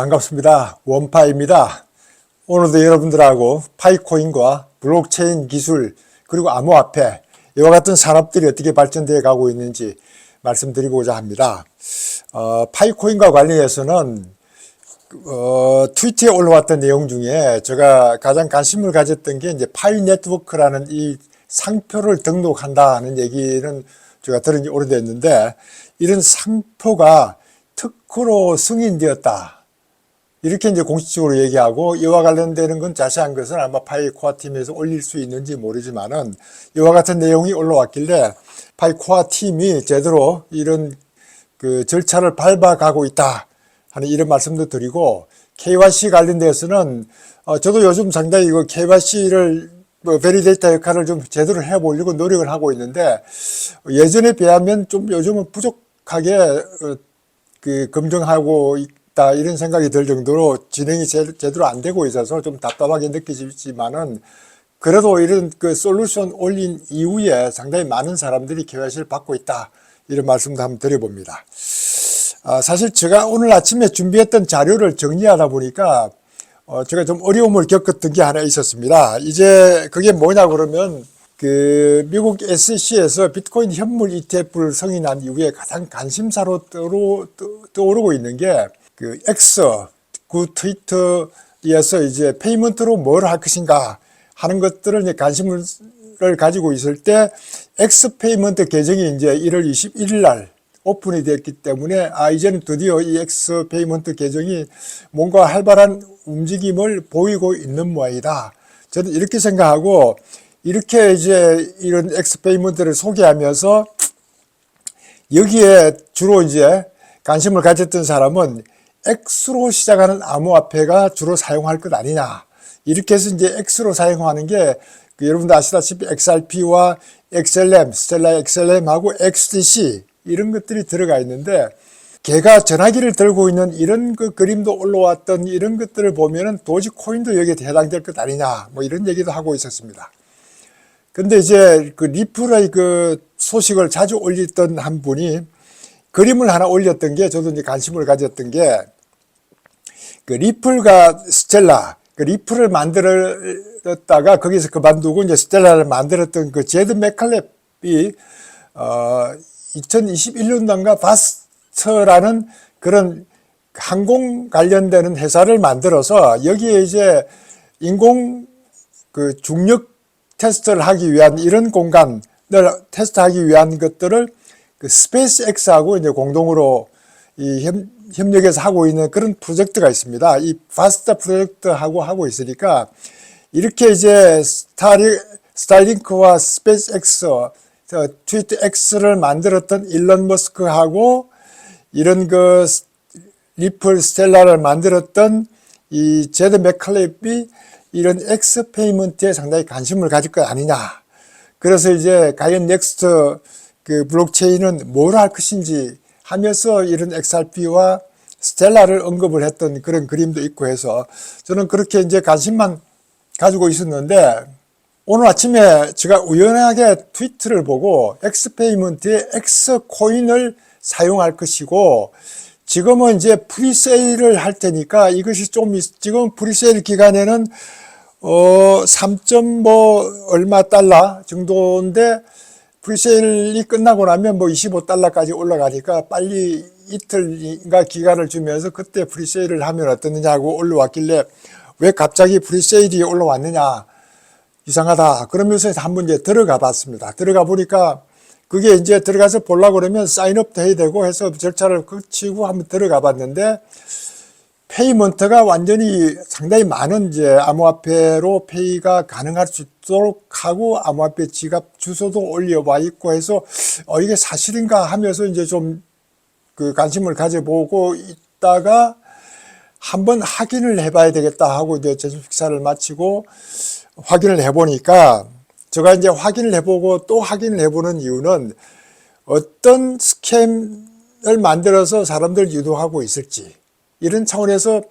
반갑습니다. 원파입니다. 오늘도 여러분들하고 파이코인과 블록체인 기술 그리고 암호화폐 이와 같은 산업들이 어떻게 발전되어 가고 있는지 말씀드리고자 합니다. 어, 파이코인과 관련해서는 어, 트위터에 올라왔던 내용 중에 제가 가장 관심을 가졌던 게 이제 파이 네트워크라는 이 상표를 등록한다는 얘기는 제가 들은 지 오래됐는데 이런 상표가 특허로 승인되었다. 이렇게 이제 공식적으로 얘기하고 이와 관련되는 건 자세한 것은 아마 파이코아 팀에서 올릴 수 있는지 모르지만은 이와 같은 내용이 올라왔길래 파이코아 팀이 제대로 이런 그 절차를 밟아가고 있다 하는 이런 말씀도 드리고 KYC 관련돼서는 어 저도 요즘 상당히 이거 KYC를 뭐 베리데이터 역할을 좀 제대로 해보려고 노력을 하고 있는데 예전에 비하면 좀 요즘은 부족하게 어, 그 검증하고 있다 이런 생각이 들 정도로 진행이 제, 제대로 안 되고 있어서 좀 답답하게 느끼지만은 그래도 이런 그 솔루션 올린 이후에 상당히 많은 사람들이 KYC를 받고 있다 이런 말씀도 한번 드려봅니다. 아, 사실 제가 오늘 아침에 준비했던 자료를 정리하다 보니까 어, 제가 좀 어려움을 겪었던 게 하나 있었습니다. 이제 그게 뭐냐 그러면 그 미국 SEC에서 비트코인 현물 ETF를 승인한 이후에 가장 관심사로 떠오르, 떠오르고 있는 게 그 X 그 트위터에서 이제 페이먼트로 뭘 할 것인가 하는 것들을 이제 관심을 가지고 있을 때 X 페이먼트 계정이 이제 1월 21일 날 오픈이 됐기 때문에 아 이제는 드디어 이 X 페이먼트 계정이 뭔가 활발한 움직임을 보이고 있는 모양이다. 저는 이렇게 생각하고 이렇게 이제 이런 X 페이먼트를 소개하면서 여기에 주로 이제 관심을 가졌던 사람은 X로 시작하는 암호화폐가 주로 사용할 것 아니냐. 이렇게 해서 이제 X로 사용하는 게 그 여러분도 아시다시피 XRP와 XLM, 스텔라 XLM하고 XDC 이런 것들이 들어가 있는데 걔가 전화기를 들고 있는 이런 그 그림도 올라왔던 이런 것들을 보면은 도지코인도 여기에 해당될 것 아니냐 뭐 이런 얘기도 하고 있었습니다. 근데 이제 그 리플의 그 소식을 자주 올렸던 한 분이 그림을 하나 올렸던 게 저도 이제 관심을 가졌던 게 그 리플과 스텔라 그 리플을 만들었다가 거기서 그만두고 이제 스텔라를 만들었던 그 제드 맥칼렙이 어 2021년도인가 바스터라는 그런 항공 관련되는 회사를 만들어서 여기에 이제 인공 그 중력 테스트를 하기 위한 이런 공간을 테스트하기 위한 것들을 그 스페이스 X하고 이제 공동으로 이 협, 협력해서 하고 있는 그런 프로젝트가 있습니다. 이 파스타 프로젝트하고 하고 있으니까 이렇게 이제 스타리, 스타링크와 스페이스 X 트위터 X를 만들었던 일론 머스크하고 이런 그 리플 스텔라를 만들었던 이 제드 맥칼렙이 이런 X 페이먼트에 상당히 관심을 가질 것 아니냐. 그래서 이제 과연 넥스트 그 블록체인은 뭘 할 것인지 하면서 이런 XRP와 스텔라를 언급을 했던 그런 그림도 있고 해서 저는 그렇게 이제 관심만 가지고 있었는데 오늘 아침에 제가 우연하게 트위터를 보고 엑스페이먼트에 엑스코인을 사용할 것이고 지금은 이제 프리세일을 할 테니까 이것이 좀 지금 프리세일 기간에는 어 3 뭐 얼마 달러 정도인데 프리세일이 끝나고 나면 뭐 25달러까지 올라가니까 빨리 이틀인가 기간을 주면서 그때 프리세일을 하면 어떻느냐고 올라왔길래 왜 갑자기 프리세일이 올라왔느냐 이상하다. 그러면서 한번 이제 들어가 봤습니다. 들어가 보니까 그게 이제 들어가서 보려고 그러면 사인업도 해야 되고 해서 절차를 거치고 한번 들어가 봤는데 페이먼트가 완전히 상당히 많은 이제 암호화폐로 페이가 가능할 수 있도록 하고 암호화폐 지갑 주소도 올려와 있고 해서 어 이게 사실인가 하면서 이제 좀 그 관심을 가져보고 있다가 한번 확인을 해봐야 되겠다 하고 이제 제주 식사를 마치고 확인을 해보니까 제가 이제 확인을 해보고 또 확인을 해보는 이유는 어떤 스캠을 만들어서 사람들 유도하고 있을지 이런 차원에서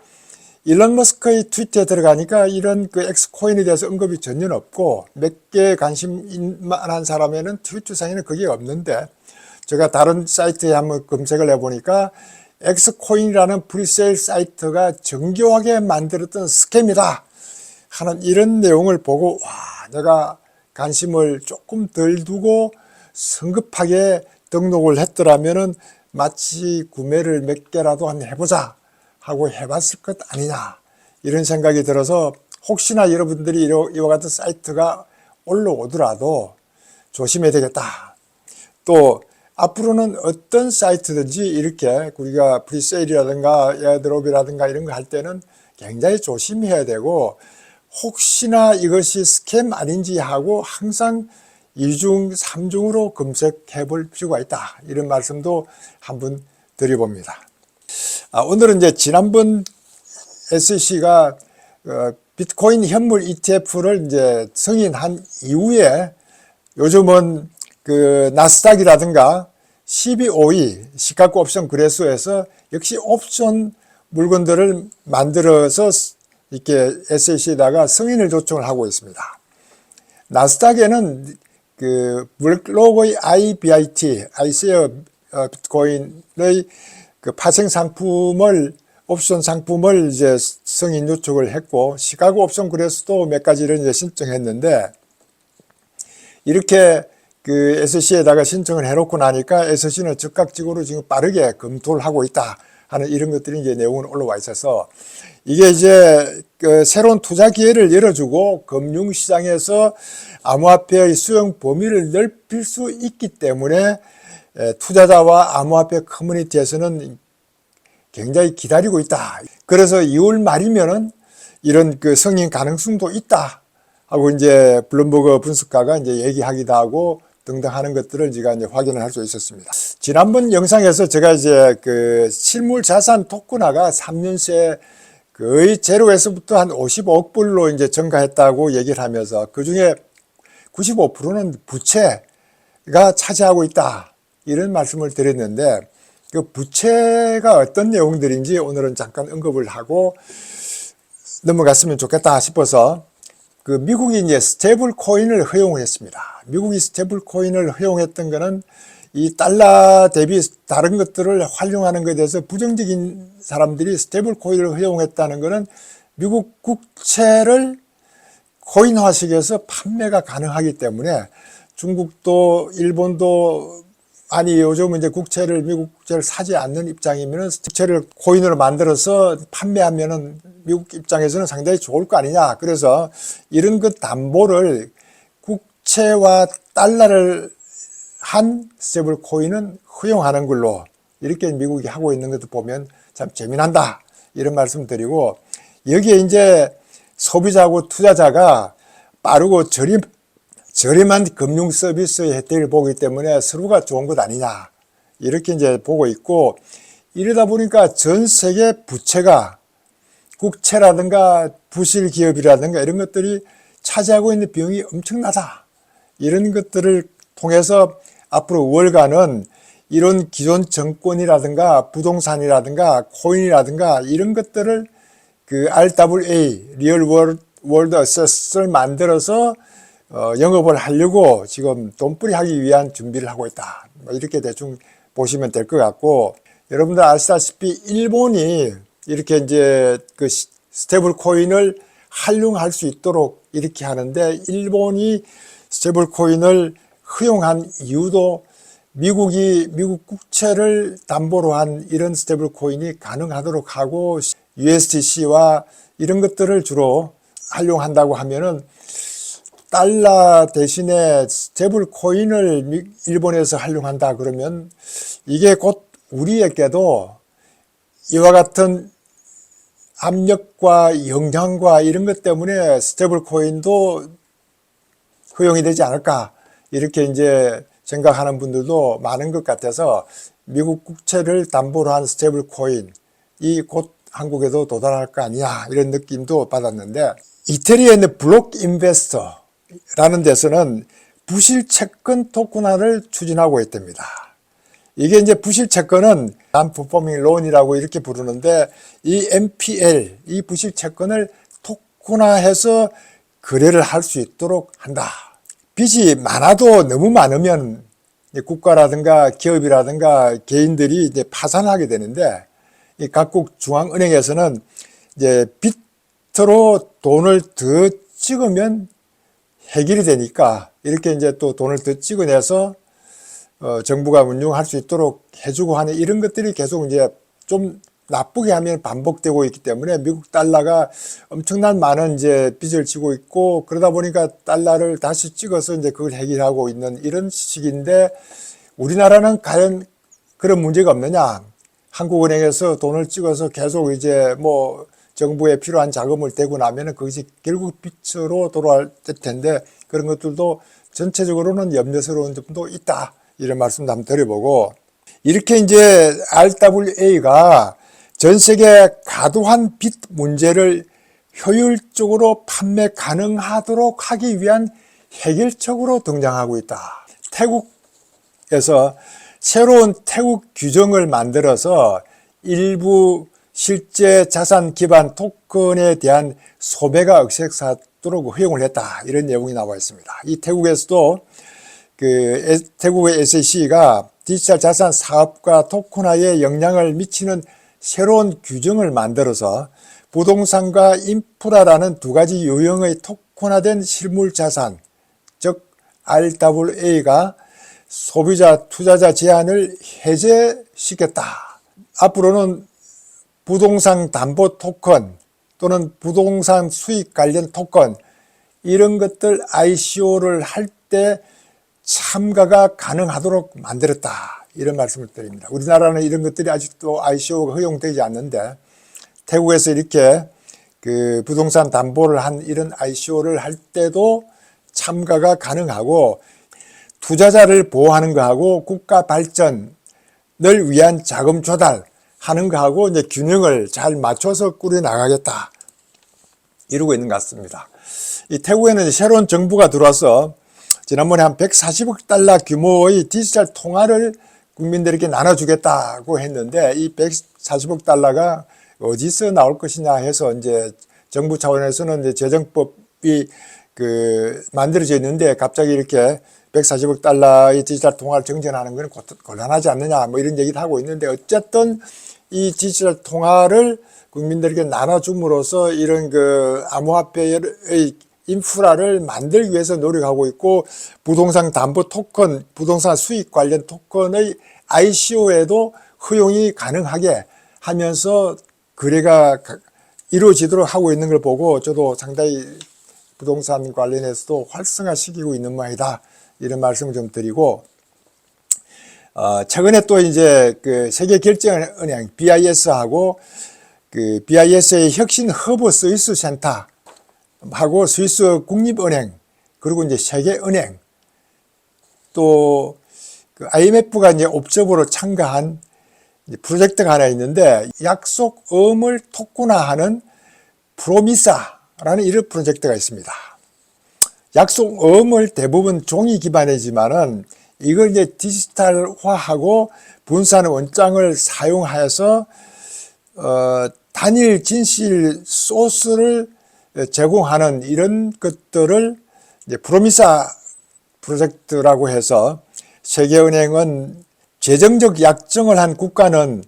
일론 머스크의 트위터에 들어가니까 이런 그 엑스코인에 대해서 언급이 전혀 없고 몇 개 관심만한 사람에는 트위터상에는 그게 없는데 제가 다른 사이트에 한번 검색을 해보니까 엑스코인이라는 프리세일 사이트가 정교하게 만들었던 스캠이다 하는 이런 내용을 보고 와 내가 관심을 조금 덜 두고 성급하게 등록을 했더라면 은 마치 구매를 몇 개라도 한번 해보자 하고 해봤을 것 아니냐 이런 생각이 들어서 혹시나 여러분들이 이와 같은 사이트가 올라오더라도 조심해야 되겠다. 또 앞으로는 어떤 사이트든지 이렇게 우리가 프리세일이라든가 에어드롭이라든가 이런 거 할 때는 굉장히 조심해야 되고 혹시나 이것이 스캠 아닌지 하고 항상 이중, 삼중으로 검색해 볼 필요가 있다. 이런 말씀도 한번 드려봅니다. 아, 오늘은 이제 지난번 SEC가 어, 비트코인 현물 ETF를 이제 승인한 이후에 요즘은 그 나스닥이라든가 CBOE 시가고 옵션 거래소에서 역시 옵션 물건들을 만들어서 이렇게 SEC에다가 승인을 요청을 하고 있습니다. 나스닥에는 그 블록의 IBIT, 아이세어 어, 비트코인의 그 파생 상품을 옵션 상품을 이제 승인 요청을 했고 시카고 옵션 거래소도 몇 가지를 이제 신청했는데 이렇게 그 SC에다가 신청을 해놓고 나니까 SC는 즉각적으로 지금 빠르게 검토를 하고 있다 하는 이런 것들이 이제 내용은 올라와 있어서 이게 이제 그 새로운 투자 기회를 열어주고 금융시장에서 암호화폐의 수용 범위를 넓힐 수 있기 때문에 에, 투자자와 암호화폐 커뮤니티에서는 굉장히 기다리고 있다. 그래서 2월 말이면은 이런 그 승인 가능성도 있다. 하고 이제 블룸버그 분석가가 이제 얘기하기도 하고 등등 하는 것들을 제가 이제 확인을 할 수 있었습니다. 지난번 영상에서 제가 이제 그 실물 자산 토큰화가 3년 새 거의 제로에서부터 한 55억 불로 이제 증가했다고 얘기를 하면서 그 중에 95%는 부채가 차지하고 있다. 이런 말씀을 드렸는데 그 부채가 어떤 내용들인지 오늘은 잠깐 언급을 하고 넘어갔으면 좋겠다 싶어서 그 미국이 이제 스테이블 코인을 허용했습니다. 미국이 스테이블 코인을 허용했던 거는 이 달러 대비 다른 것들을 활용하는 것에 대해서 부정적인 사람들이 스테이블 코인을 허용했다는 거는 미국 국채를 코인화시켜서 판매가 가능하기 때문에 중국도 일본도 아니 요즘은 이제 국채를 미국 국채를 사지 않는 입장이면은 국채를 코인으로 만들어서 판매하면은 미국 입장에서는 상당히 좋을 거 아니냐. 그래서 이런 그 담보를 국채와 달러를 한 스테이블 코인은 허용하는 걸로 이렇게 미국이 하고 있는 것도 보면 참 재미난다. 이런 말씀 드리고 여기에 이제 소비자하고 투자자가 빠르고 저렴 저렴한 금융 서비스의 혜택을 보기 때문에 서로가 좋은 것 아니냐. 이렇게 이제 보고 있고, 이러다 보니까 전 세계 부채가 국채라든가 부실 기업이라든가 이런 것들이 차지하고 있는 비용이 엄청나다. 이런 것들을 통해서 앞으로 월간은 이런 기존 정권이라든가 부동산이라든가 코인이라든가 이런 것들을 그 RWA, 리얼 월드 어세스를 만들어서 어, 영업을 하려고 지금 돈벌이 하기 위한 준비를 하고 있다. 뭐 이렇게 대충 보시면 될 것 같고, 여러분들 아시다시피 일본이 이렇게 이제 그 시- 스테이블 코인을 활용할 수 있도록 이렇게 하는데, 일본이 스테이블 코인을 허용한 이유도 미국이 미국 국채를 담보로 한 이런 스테이블 코인이 가능하도록 하고 USDC와 이런 것들을 주로 활용한다고 하면은 달러 대신에 스테이블 코인을 미- 일본에서 활용한다 그러면 이게 곧 우리에게도 이와 같은 압력과 영향과 이런 것 때문에 스테이블 코인도 허용이 되지 않을까 이렇게 이제 생각하는 분들도 많은 것 같아서 미국 국채를 담보로 한 스테이블 코인이 곧 한국에도 도달할 거 아니야 이런 느낌도 받았는데 이태리에 있는 블록 인베스터 라는 데서는 부실 채권 토큰화를 추진하고 있답니다. 이게 이제 부실 채권은 난 퍼포밍 론이라고 이렇게 부르는데 이 NPL 이 부실 채권을 토큰화해서 거래를 할 수 있도록 한다. 빚이 많아도 너무 많으면 국가라든가 기업이라든가 개인들이 이제 파산하게 되는데 이 각국 중앙은행에서는 이제 빚으로 돈을 더 찍으면 해결이 되니까 이렇게 이제 또 돈을 더 찍어내서 어, 정부가 운용할 수 있도록 해주고 하는 이런 것들이 계속 이제 좀 나쁘게 하면 반복되고 있기 때문에 미국 달러가 엄청난 많은 이제 빚을 지고 있고 그러다 보니까 달러를 다시 찍어서 이제 그걸 해결하고 있는 이런 시기인데 우리나라는 과연 그런 문제가 없느냐? 한국은행에서 돈을 찍어서 계속 이제 뭐 정부에 필요한 자금을 대고 나면은 그것이 결국 빚으로 돌아올 텐데 그런 것들도 전체적으로는 염려스러운 점도 있다. 이런 말씀도 한번 드려보고 이렇게 이제 RWA가 전 세계 과도한 빚 문제를 효율적으로 판매 가능하도록 하기 위한 해결책으로 등장하고 있다. 태국에서 새로운 태국 규정을 만들어서 일부 실제 자산 기반 토큰에 대한 소매가 억색사도록 허용을 했다. 이런 내용이 나와 있습니다. 이 태국에서도 그 에- 태국의 SEC가 디지털 자산 사업과 토큰화에 영향을 미치는 새로운 규정을 만들어서 부동산과 인프라라는 두 가지 유형의 토큰화된 실물 자산, 즉 RWA가 소비자 투자자 제한을 해제시켰다. 앞으로는 부동산 담보 토큰 또는 부동산 수익 관련 토큰 이런 것들 ICO를 할 때 참가가 가능하도록 만들었다. 이런 말씀을 드립니다. 우리나라는 이런 것들이 아직도 ICO가 허용되지 않는데 태국에서 이렇게 그 부동산 담보를 한 이런 ICO를 할 때도 참가가 가능하고 투자자를 보호하는 거하고 국가 발전을 위한 자금 조달 하는 거하고 이제 균형을 잘 맞춰서 꾸려 나가겠다. 이루고 있는 것 같습니다. 이 태국에는 새로운 정부가 들어와서 지난번에 한 140억 달러 규모의 디지털 통화를 국민들에게 나눠주겠다고 했는데 이 140억 달러가 어디서 나올 것이냐 해서 이제 정부 차원에서는 이제 재정법이 그 만들어져 있는데 갑자기 이렇게 140억 달러의 디지털 통화를 정전하는 것은 곤란하지 않느냐 뭐 이런 얘기를 하고 있는데 어쨌든 이 디지털 통화를 국민들에게 나눠줌으로써 이런 그 암호화폐의 인프라를 만들기 위해서 노력하고 있고 부동산 담보 토큰, 부동산 수익 관련 토큰의 ICO에도 허용이 가능하게 하면서 거래가 가- 이루어지도록 하고 있는 걸 보고 저도 상당히 부동산 관련해서도 활성화시키고 있는 모양이다. 이런 말씀을 좀 드리고, 어, 최근에 또 이제 그 세계 결제은행 BIS하고 그 BIS의 혁신 허브 스위스 센터 하고 스위스 국립은행 그리고 이제 세계은행 또 그 IMF가 이제 옵저버로 참가한 프로젝트가 하나 있는데 약속음을 토큰화하는 프로미사라는 이런 프로젝트가 있습니다. 약속음을 대부분 종이 기반이지만은 이걸 이제 디지털화하고 분산 원장을 사용하여서 어, 단일 진실 소스를 제공하는 이런 것들을 이제 프로미사 프로젝트라고 해서 세계은행은 재정적 약정을 한 국가는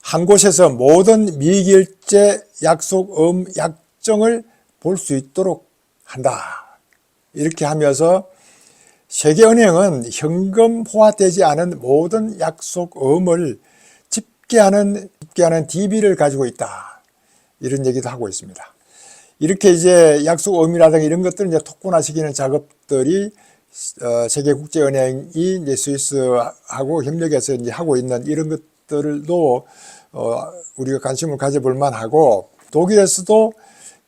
한 곳에서 모든 미결제 약속음 약정을 볼 수 있도록 한다. 이렇게 하면서 세계은행은 현금화되지 않은 모든 약속음을 집계하는 집계하는 DB를 가지고 있다. 이런 얘기도 하고 있습니다. 이렇게 이제 약속음이라든가 이런 것들을 이제 토큰화시키는 작업들이 어, 세계국제은행이 이제 스위스하고 협력해서 이제 하고 있는 이런 것들도 어, 우리가 관심을 가져볼 만하고 독일에서도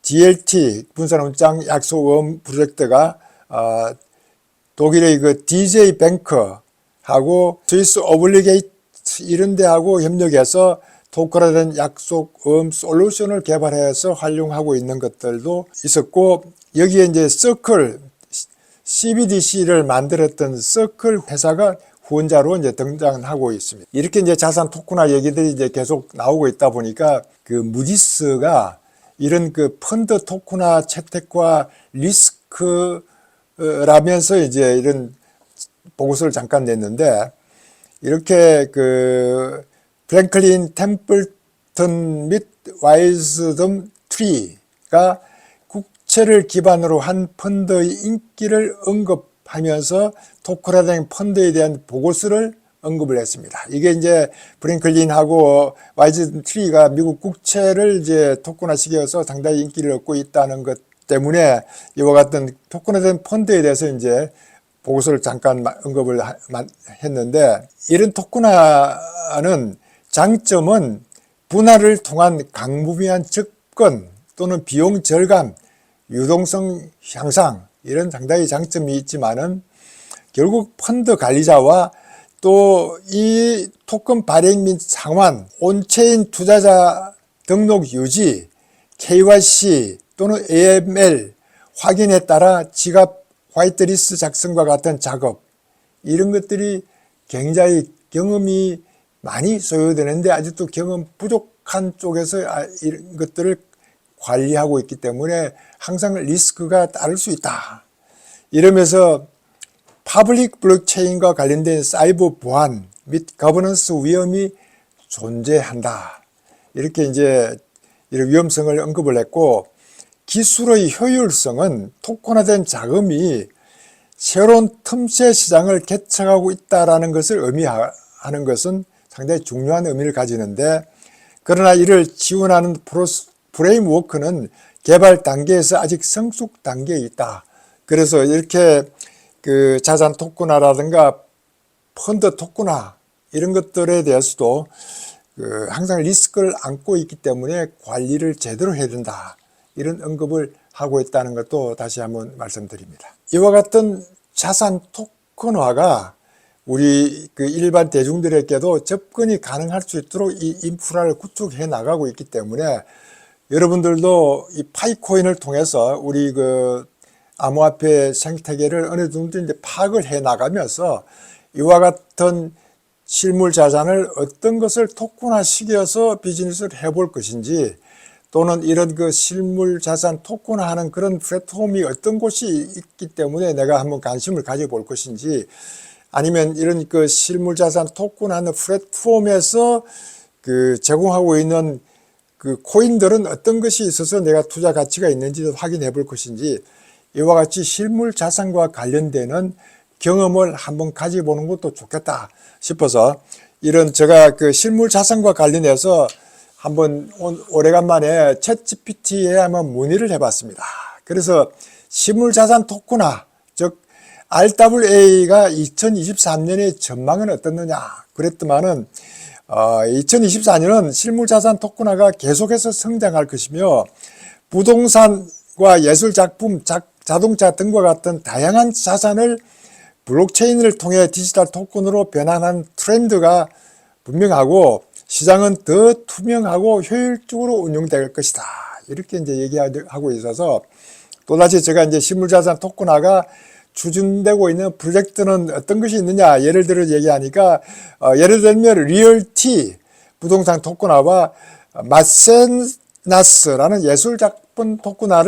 DLT 분산원장 약속음 프로젝트가 어, 독일의 그 DJ 뱅크하고 스위스 오블리게이트 이런 데하고 협력해서 토크라된 약속 음 솔루션을 개발해서 활용하고 있는 것들도 있었고 여기에 이제 서클 CBDC를 만들었던 서클 회사가 후원자로 이제 등장하고 있습니다. 이렇게 이제 자산 토큰화 얘기들이 이제 계속 나오고 있다 보니까 그 무디스가 이런 그 펀드 토큰화 채택과 리스크 라면서 이제 이런 보고서를 잠깐 냈는데 이렇게 그 프랭클린 워튼 및 와이즈덤 트리가 국채를 기반으로 한 펀드의 인기를 언급하면서 토크라된 펀드에 대한 보고서를 언급을 했습니다. 이게 이제 브링클린하고 와이즈 트리가 미국 국채를 이제 토큰화시켜서 상당히 인기를 얻고 있다는 것 때문에 이와 같은 토큰화된 펀드에 대해서 이제 보고서를 잠깐 마- 언급을 했는데 이런 토큰화는 장점은 분할을 통한 강무비한 접근 또는 비용 절감, 유동성 향상 이런 상당히 장점이 있지만은 결국 펀드 관리자와 또 이 토큰 발행 및 상환, 온체인 투자자 등록 유지, KYC 또는 AML 확인에 따라 지갑 화이트리스트 작성과 같은 작업 이런 것들이 굉장히 경험이 많이 소요되는데 아직도 경험 부족한 쪽에서 아, 이런 것들을 관리하고 있기 때문에 항상 리스크가 따를 수 있다. 이러면서 파블릭 블록체인과 관련된 사이버 보안 및 거버넌스 위험이 존재한다. 이렇게 이제 이런 위험성을 언급을 했고 기술의 효율성은 토큰화된 자금이 새로운 틈새 시장을 개척하고 있다라는 것을 의미하는 것은 상당히 중요한 의미를 가지는데 그러나 이를 지원하는 프로스, 프레임워크는 개발 단계에서 아직 성숙 단계에 있다. 그래서 이렇게 그 자산 토큰화라든가 펀드 토큰화 이런 것들에 대해서도 그 항상 리스크를 안고 있기 때문에 관리를 제대로 해야 된다. 이런 언급을 하고 있다는 것도 다시 한번 말씀드립니다. 이와 같은 자산 토큰화가 우리 그 일반 대중들에게도 접근이 가능할 수 있도록 이 인프라를 구축해 나가고 있기 때문에 여러분들도 이 파이코인을 통해서 우리 그 암호화폐 생태계를 어느 정도 이제 파악을 해 나가면서 이와 같은 실물 자산을 어떤 것을 토큰화 시켜서 비즈니스를 해볼 것인지 또는 이런 그 실물 자산 토큰화하는 그런 플랫폼이 어떤 곳이 있기 때문에 내가 한번 관심을 가져볼 것인지 아니면 이런 그 실물 자산 토큰하는 플랫폼에서 그 제공하고 있는 그 코인들은 어떤 것이 있어서 내가 투자 가치가 있는지도 확인해 볼 것인지 이와 같이 실물 자산과 관련되는 경험을 한번 가져보는 것도 좋겠다 싶어서 이런 제가 그 실물 자산과 관련해서 한번 오- 오래간만에 챗 GPT에 한번 문의를 해봤습니다. 그래서 실물 자산 토큰화, 즉 RWA가 2023년의 전망은 어떻느냐 그랬더만은 어, 2024년은 실물 자산 토큰화가 계속해서 성장할 것이며 부동산과 예술 작품, 자, 자동차 등과 같은 다양한 자산을 블록체인을 통해 디지털 토큰으로 변환한 트렌드가 분명하고 시장은 더 투명하고 효율적으로 운영될 것이다. 이렇게 이제 얘기하고 있어서 또다시 제가 이제 실물자산 토큰화가 추진되고 있는 프로젝트는 어떤 것이 있느냐 예를 들어 얘기하니까 어, 예를 들면 리얼티 부동산 토큰화와 마세나스라는 예술 작품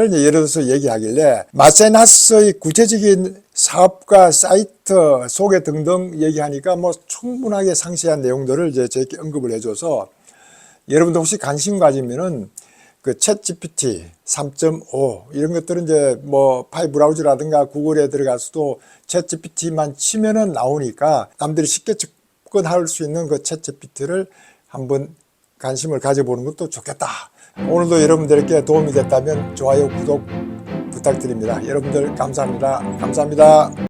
이제 예를 들어서 얘기하길래 마세나스의 구체적인 사업과 사이트 소개 등등 얘기하니까 뭐 충분하게 상세한 내용들을 이제 저에게 언급을 해줘서 여러분도 혹시 관심 가지면은 그챗 GPT 3.5 이런 것들은 이제 뭐 파이 브라우저라든가 구글에 들어가서도 챗 GPT만 치면은 나오니까 남들이 쉽게 접근할 수 있는 그챗 GPT를 한번 관심을 가져보는 것도 좋겠다. 오늘도 여러분들께 도움이 됐다면 좋아요, 구독 부탁드립니다. 여러분들 감사합니다. 감사합니다.